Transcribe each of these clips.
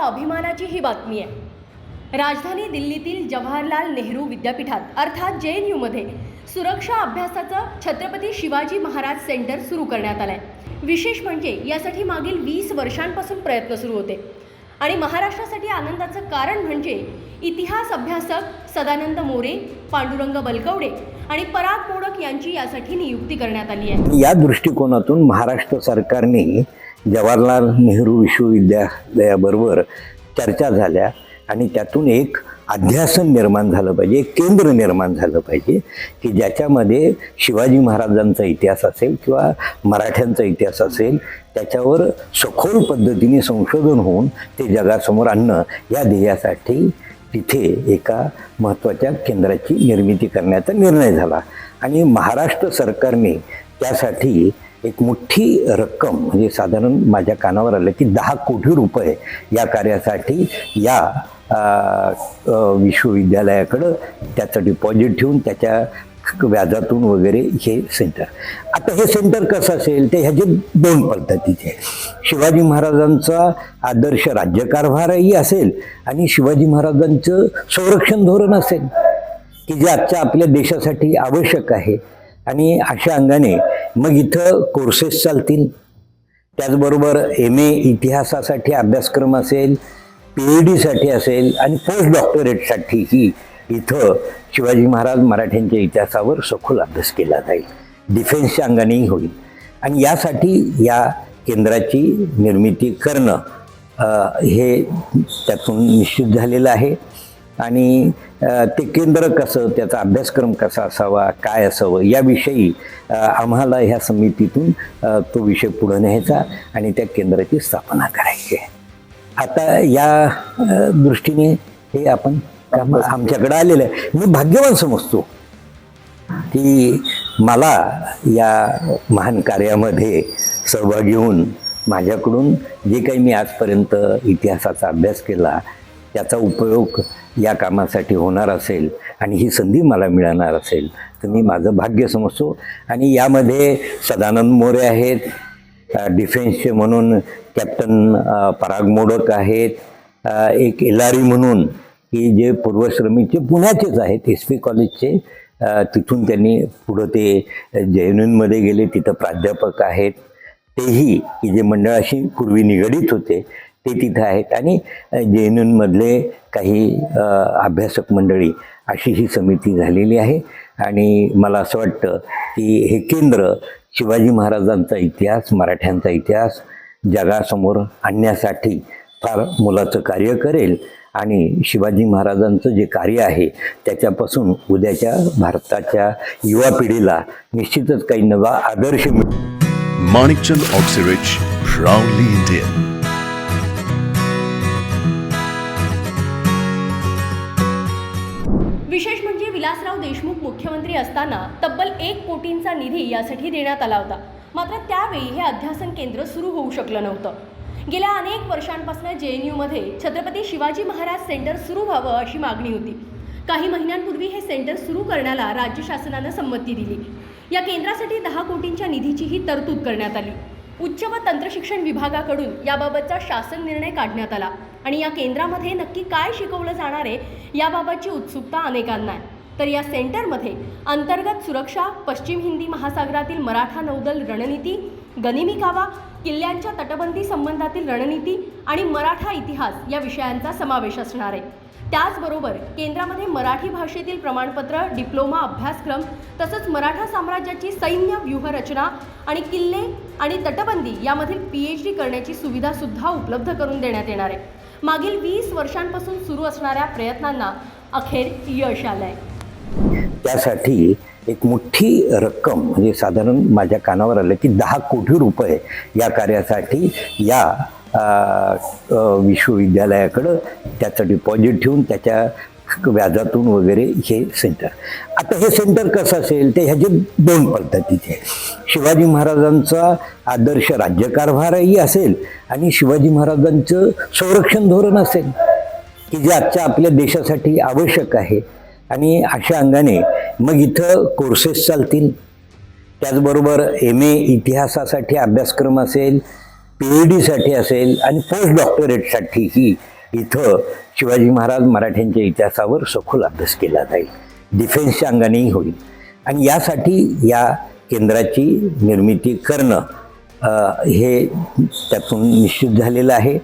अत्यंत अभिमानाची ही बातमी आहे. राजधानी दिल्लीतील जवाहरलाल नेहरू विद्यापीठात अर्थात जे एन यूमध्ये सुरक्षा अभ्यासाचं छत्रपती शिवाजी महाराज सेंटर सुरू करण्यात आलं आहे विशेष म्हणजे यासाठी मागील वीस वर्षांपासून प्रयत्न सुरू होते. आणि महाराष्ट्रासाठी आनंदाचं कारण म्हणजे इतिहास अभ्यासक सदानंद मोरे पांडुरंग बलकवडे आणि पराग मोडक यांची यासाठी नियुक्ती करण्यात आली आहे. या दृष्टिकोनातून महाराष्ट्र सरकारने जवाहरलाल नेहरू विश्वविद्यालयाबरोबर चर्चा झाल्या आणि त्यातून एक अध्यासन निर्माण झालं पाहिजे एक केंद्र निर्माण झालं पाहिजे की ज्याच्यामध्ये शिवाजी महाराजांचा इतिहास असेल किंवा मराठ्यांचा इतिहास असेल त्याच्यावर सखोल पद्धतीने संशोधन होऊन ते जगासमोर आणणं या ध्येयासाठी तिथे एका महत्त्वाच्या केंद्राची निर्मिती करण्याचा निर्णय झाला. आणि महाराष्ट्र सरकारने त्यासाठी एक मोठी रक्कम म्हणजे साधारण माझ्या कानावर आलं की दहा कोटी रुपये या कार्यासाठी या विश्वविद्यालयाकडं त्याचं डिपॉझिट ठेवून त्याच्या व्याजातून वगैरे हे सेंटर आता हे सेंटर कसं असेल? ते ह्याचे दोन पद्धतीचे शिवाजी महाराजांचा आदर्श राज्यकारभारही असेल आणि शिवाजी महाराजांचं संरक्षण धोरण असेल की जे आजच्या आपल्या देशासाठी आवश्यक आहे. आणि अशा अंगाने मग इथं कोर्सेस चालतील. त्याचबरोबर एम ए इतिहासासाठी अभ्यासक्रम असेल पी एच डीसाठी असेल आणि पोस्ट डॉक्टरेटसाठीही इथं शिवाजी महाराज मराठ्यांच्या इतिहासावर सखोल अभ्यास केला जाईल. डिफेन्सच्या अंगानेही होईल. आणि यासाठी या केंद्राची निर्मिती करणं हे त्यातून निश्चित झालेलं आहे. आणि ते केंद्र कसं त्याचा अभ्यासक्रम कसा असावा काय असावं याविषयी आम्हाला ह्या समितीतून तो विषय पुढे न्यायचा आणि त्या केंद्राची स्थापना करायची आहे. आता या दृष्टीने हे आपण काम आमच्याकडे आलेलं आहे. मी भाग्यवान समजतो की मला या महान कार्यामध्ये सहभागी होऊन माझ्याकडून जे काही मी आजपर्यंत इतिहासाचा अभ्यास केला त्याचा उपयोग या कामासाठी होणार असेल आणि ही संधी मला मिळणार असेल तर मी माझं भाग्य समजतो. आणि यामध्ये सदानंद मोरे आहेत डिफेन्सचे म्हणून कॅप्टन पराग मोडक आहेत एक एलारी म्हणून की जे पूर्वश्रमीचे पुण्याचेच आहेत एस पी कॉलेजचे तिथून त्यांनी पुढं ते जैनमध्ये गेले तिथं प्राध्यापक आहेत. तेही की जे मंडळाशी पूर्वी निगडीत होते ते तिथं आहेत. आणि जे काही अभ्यासक मंडळी अशी ही समिती झालेली आहे. आणि मला असं वाटतं की हे केंद्र शिवाजी महाराजांचा इतिहास मराठ्यांचा इतिहास जगासमोर आणण्यासाठी फार मोलाचं कार्य करेल. आणि शिवाजी महाराजांचं जे कार्य आहे त्याच्यापासून उद्याच्या भारताच्या युवा पिढीला निश्चितच काही नवा आदर्श मिळेल. Manikchand Oxyrich, proudly Indian. Vilasrao Deshmukh मुख्यमंत्री असताना तब्बल एक कोटींचा निधी यासाठी देण्यात आला होता. मात्र त्यावेळी हे अध्यासन केंद्र सुरू होऊ शकलं नव्हतं. गेल्या अनेक वर्षांपासून जे एन यूमध्ये छत्रपती शिवाजी महाराज सेंटर सुरू व्हावं अशी मागणी होती. काही महिन्यांपूर्वी हे सेंटर सुरू करण्याला राज्य शासनानं संमती दिली. या केंद्रासाठी दहा कोटींच्या निधीचीही तरतूद करण्यात आली. उच्च व तंत्रशिक्षण विभागाकडून याबाबतचा शासन निर्णय काढण्यात आला. आणि या केंद्रामध्ये नक्की काय शिकवलं जाणार आहे याबाबतची उत्सुकता अनेकांना आहे. तर या सेंटरमध्ये अंतर्गत सुरक्षा पश्चिम हिंदी महासागरातील मराठा नौदल रणनीती गनिमी कावा किल्ल्यांच्या तटबंदी संबंधातील रणनीती आणि मराठा इतिहास या विषयांचा समावेश असणार आहे. त्याचबरोबर केंद्रामध्ये मराठी भाषेतील प्रमाणपत्र डिप्लोमा अभ्यासक्रम तसंच मराठा साम्राज्याची सैन्य व्यूहरचना आणि किल्ले आणि तटबंदी यामधील पी एच डी करण्याची सुविधासुद्धा उपलब्ध करून देण्यात येणार आहे. मागील वीस वर्षांपासून सुरू असणाऱ्या प्रयत्नांना अखेर यश आलं आहे त्यासाठी एक मोठी रक्कम म्हणजे साधारण माझ्या कानावर आलं की दहा कोटी रुपये या कार्यासाठी या विश्वविद्यालयाकडं त्याचं डिपॉझिट ठेवून त्याच्या व्याजातून वगैरे हे सेंटर आता हे सेंटर कसं असेल? ते ह्याचे दोन पद्धतीचे. शिवाजी महाराजांचा आदर्श राज्यकारभारही असेल आणि शिवाजी महाराजांचं संरक्षण धोरण असेल की जे आजच्या आपल्या देशासाठी आवश्यक आहे. आणि अशा अंगाने मग इथं कोर्सेस चालतील. त्याचबरोबर एम ए इतिहासासाठी अभ्यासक्रम असेल पी एच डीसाठी असेल आणि पोस्ट डॉक्टरेटसाठीही इथं शिवाजी महाराज मराठ्यांच्या इतिहासावर सखोल अभ्यास केला जाईल. डिफेन्सच्या अंगानेही होईल. आणि यासाठी या केंद्राची निर्मिती करणं हे त्यातून निश्चित झालेलं आहे.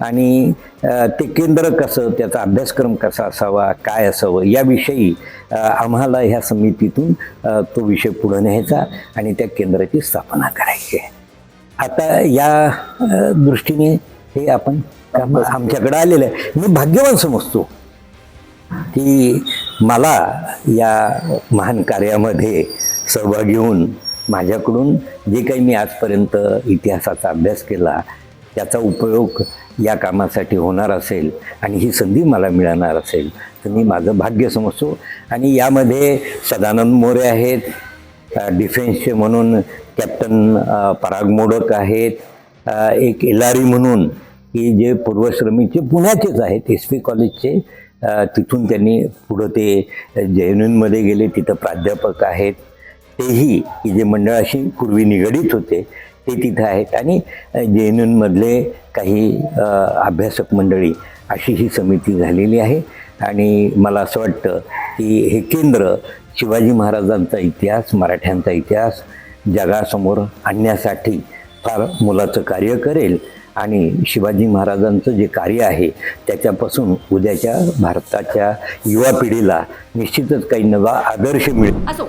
आणि ते केंद्र कसं त्याचा अभ्यासक्रम कसा असावा काय असावं याविषयी आम्हाला ह्या समितीतून तो विषय पुढे न्यायचा आणि त्या केंद्राची स्थापना करायची. आहे आता या दृष्टीने हे आपण काम आमच्याकडे आलेलं आहे. मी भाग्यवान समजतो की मला या महान कार्यामध्ये सहभागी होऊन माझ्याकडून जे काही मी आजपर्यंत इतिहासाचा अभ्यास केला याचा उपयोग या कामासाठी होणार असेल आणि ही संधी मला मिळणार असेल तर मी माझं भाग्य समजतो. आणि यामध्ये सदानंद मोरे आहेत डिफेन्सचे म्हणून कॅप्टन पराग मोडक आहेत एक एलारी म्हणून की जे पूर्वश्रमीचे पुण्याचेच आहेत एस पी कॉलेजचे तिथून त्यांनी पुढं ते जे एन गेले तिथं प्राध्यापक आहेत. तेही की जे मंडळाशी पूर्वी निगडीत होते ते तिथं आहेत. आणि जे एन यूमधले काही अभ्यासक मंडळी अशी ही समिती झालेली आहे. आणि मला असं वाटतं की हे केंद्र शिवाजी महाराजांचा इतिहास मराठ्यांचा इतिहास जगासमोर आणण्यासाठी फार मोलाचं कार्य करेल. आणि शिवाजी महाराजांचं जे कार्य आहे त्याच्यापासून उद्याच्या भारताच्या युवा पिढीला निश्चितच काही नवा आदर्श मिळेल. असो